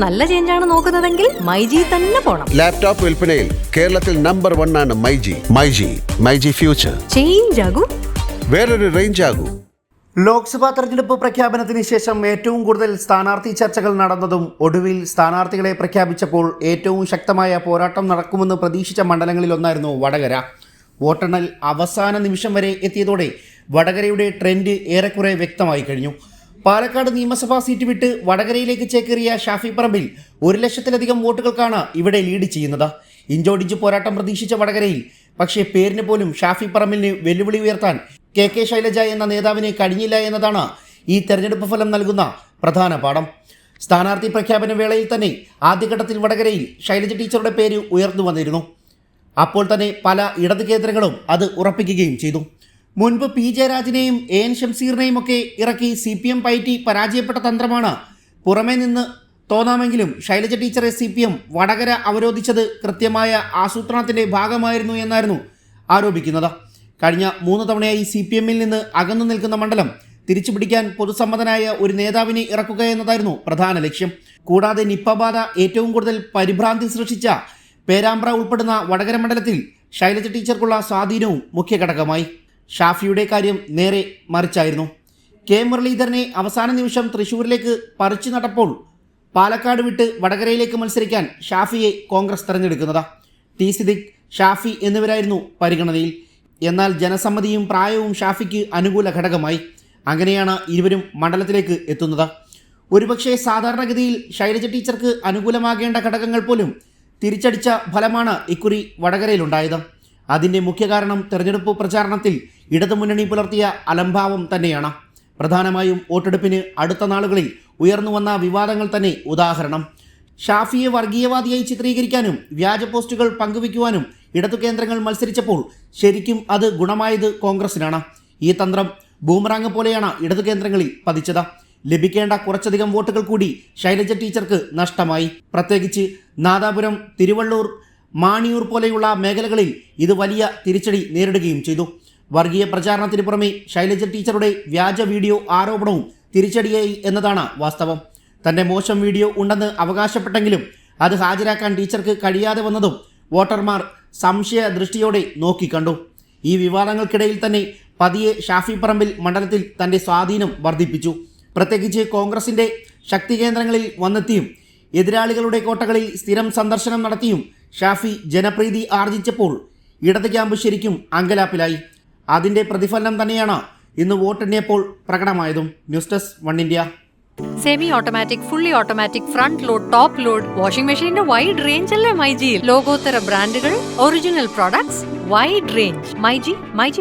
നല്ല ചേഞ്ച് ചേഞ്ചാണ് നോക്കുന്നതെങ്കിൽ മൈജി തന്നെ പോണം. ലാപ്ടോപ്പ് വിൽപ്പനയിൽ കേരളത്തിൽ നമ്പർ വൺ ആണ് myG. MyG myG future change ആകും. വേറൊരു റേഞ്ച് ആകൂ. ലോക്സഭാ തെരഞ്ഞെടുപ്പ് പ്രഖ്യാപനത്തിന് ശേഷം ഏറ്റവും കൂടുതൽ സ്ഥാനാർത്ഥി ചർച്ചകൾ നടന്നതും ഒടുവിൽ സ്ഥാനാർത്ഥികളെ പ്രഖ്യാപിച്ചപ്പോൾ ഏറ്റവും ശക്തമായ പോരാട്ടം നടക്കുമെന്ന് പ്രതീക്ഷിച്ച മണ്ഡലങ്ങളിലൊന്നായിരുന്നു വടകര. വോട്ടെണ്ണൽ അവസാന നിമിഷം വരെ എത്തിയതോടെ വടകരയുടെ ട്രെൻഡ് ഏറെക്കുറെ വ്യക്തമായി കഴിഞ്ഞു. പാലക്കാട് നിയമസഭാ സീറ്റ് വിട്ട് വടകരയിലേക്ക് ചേക്കേറിയ ഷാഫി പറമ്പിൽ ഒരു ലക്ഷത്തിലധികം വോട്ടുകൾക്കാണ് ഇവിടെ ലീഡ് ചെയ്യുന്നത്. ഇഞ്ചോടിഞ്ച് പോരാട്ടം പ്രതീക്ഷിച്ച വടകരയിൽ പക്ഷേ പേരിന് പോലും ഷാഫി പറമ്പിലിന് വെല്ലുവിളി ഉയർത്താൻ കെ കെ ശൈലജ എന്ന നേതാവിന് കഴിഞ്ഞില്ല എന്നതാണ് ഈ തെരഞ്ഞെടുപ്പ് ഫലം നൽകുന്ന പ്രധാന പാഠം. സ്ഥാനാർത്ഥി പ്രഖ്യാപന വേളയിൽ തന്നെ ആദ്യഘട്ടത്തിൽ വടകരയിൽ ശൈലജ ടീച്ചറുടെ പേര് ഉയർന്നു വന്നിരുന്നു. അപ്പോൾ തന്നെ പല ഇടത് കേന്ദ്രങ്ങളും അത് ഉറപ്പിക്കുകയും ചെയ്തു. മുൻപ് പി ജയരാജിനെയും എ എൻ ഷംസീറിനെയും ഒക്കെ ഇറക്കി സി പി എം പയറ്റി പരാജയപ്പെട്ട തന്ത്രമാണ് പുറമേ നിന്ന് തോന്നാമെങ്കിലും ശൈലജ ടീച്ചറെ സി പി എം വടകര അവരോധിച്ചത് കൃത്യമായ ആസൂത്രണത്തിന്റെ ഭാഗമായിരുന്നു എന്നായിരുന്നു ആരോപിക്കുന്നത്. കഴിഞ്ഞ മൂന്ന് തവണയായി സി പി എമ്മിൽ നിന്ന് അകന്നു നിൽക്കുന്ന മണ്ഡലം തിരിച്ചുപിടിക്കാൻ പൊതുസമ്മതനായ ഒരു നേതാവിനെ ഇറക്കുക എന്നതായിരുന്നു പ്രധാന ലക്ഷ്യം. കൂടാതെ നിപ്പ ബാധ ഏറ്റവും കൂടുതൽ പരിഭ്രാന്തി സൃഷ്ടിച്ച പേരാമ്പ്ര ഉൾപ്പെടുന്ന വടകര മണ്ഡലത്തിൽ ശൈലജ ടീച്ചർക്കുള്ള സ്വാധീനവും മുഖ്യ ഘടകമായി ഷാഫിയുടെ കാര്യം നേരെ മറിച്ചായിരുന്നു. കെ. മുരളീധരനെ അവസാന നിമിഷം തൃശൂരിലേക്ക് പറിച്ചു നടപ്പോൾ പാലക്കാട് വിട്ട് വടകരയിലേക്ക് മത്സരിക്കാൻ ഷാഫിയെ കോൺഗ്രസ് തെരഞ്ഞെടുക്കുന്നത്. ടി. സിദിഖ് ഷാഫി എന്നിവരായിരുന്നു പരിഗണനയിൽ. എന്നാൽ ജനസമ്മതിയും പ്രായവും ഷാഫിക്ക് അനുകൂല ഘടകമായി. അങ്ങനെയാണ് ഇരുവരും മണ്ഡലത്തിലേക്ക് എത്തുന്നത്. ഒരുപക്ഷെ സാധാരണഗതിയിൽ ശൈലജ ടീച്ചർക്ക് അനുകൂലമാകേണ്ട ഘടകങ്ങൾ പോലും തിരിച്ചടിച്ച ഫലമാണ് ഇക്കുറി വടകരയിലുണ്ടായത്. അതിന്റെ മുഖ്യ കാരണം തെരഞ്ഞെടുപ്പ് പ്രചാരണത്തിൽ ഇടതുമുന്നണി പുലർത്തിയ അലംഭാവം തന്നെയാണ്. പ്രധാനമായും വോട്ടെടുപ്പിന് അടുത്ത നാളുകളിൽ ഉയർന്നു വന്ന വിവാദങ്ങൾ തന്നെ ഉദാഹരണം. ഷാഫിയെ വർഗീയവാദിയായി ചിത്രീകരിക്കാനും വ്യാജ പോസ്റ്റുകൾ പങ്കുവയ്ക്കുവാനും ഇടതു കേന്ദ്രങ്ങൾ മത്സരിച്ചപ്പോൾ ശരിക്കും അത് ഗുണമായത് കോൺഗ്രസിനാണ്. ഈ തന്ത്രം ബൂമറാങ് പോലെയാണ് ഇടതു കേന്ദ്രങ്ങളിൽ പതിച്ചത്. ലഭിക്കേണ്ട കുറച്ചധികം വോട്ടുകൾ കൂടി ശൈലജ ടീച്ചർക്ക് നഷ്ടമായി. പ്രത്യേകിച്ച് നാദാപുരം തിരുവള്ളൂർ മാണിയൂർ പോലെയുള്ള മേഖലകളിൽ ഇത് വലിയ തിരിച്ചടി നേരിടുകയും ചെയ്തു. വർഗീയ പ്രചാരണത്തിന് പുറമെ ശൈലജ ടീച്ചറുടെ വ്യാജ വീഡിയോ ആരോപണവും തിരിച്ചടിയായി എന്നതാണ് വാസ്തവം. തന്റെ മോശം വീഡിയോ ഉണ്ടെന്ന് അവകാശപ്പെട്ടെങ്കിലും അത് ഹാജരാക്കാൻ ടീച്ചർക്ക് കഴിയാതെ വന്നതും വോട്ടർമാർ സംശയ ദൃഷ്ടിയോടെ നോക്കിക്കണ്ടു ഈ വിവാദങ്ങൾക്കിടയിൽ തന്നെ പതിയെ ഷാഫി പറമ്പിൽ മണ്ഡലത്തിൽ തന്റെ സ്വാധീനം വർദ്ധിപ്പിച്ചു. പ്രത്യേകിച്ച് കോൺഗ്രസിന്റെ ശക്തി കേന്ദ്രങ്ങളിൽ വന്നെത്തിയും എതിരാളികളുടെ കോട്ടകളിൽ സ്ഥിരം സന്ദർശനം നടത്തിയും ഷാഫി ജനപ്രീതി ആർജിച്ചപ്പോൾ ഇടത് ക്യാമ്പ് ശരിക്കും അങ്കലാപ്പിലായി. അതിന്റെ പ്രതിഫലനം തന്നെയാണ് ഇന്ന് വോട്ടെണ്ണിയപ്പോൾ പ്രകടമായതും news desk one India. Semi automatic fully automatic front load top load washing മെഷീന്റെ വൈഡ് റേഞ്ച് അല്ലേ മൈജിയിൽ ലോകോത്തര ബ്രാൻഡുകൾ original products wide range myG myG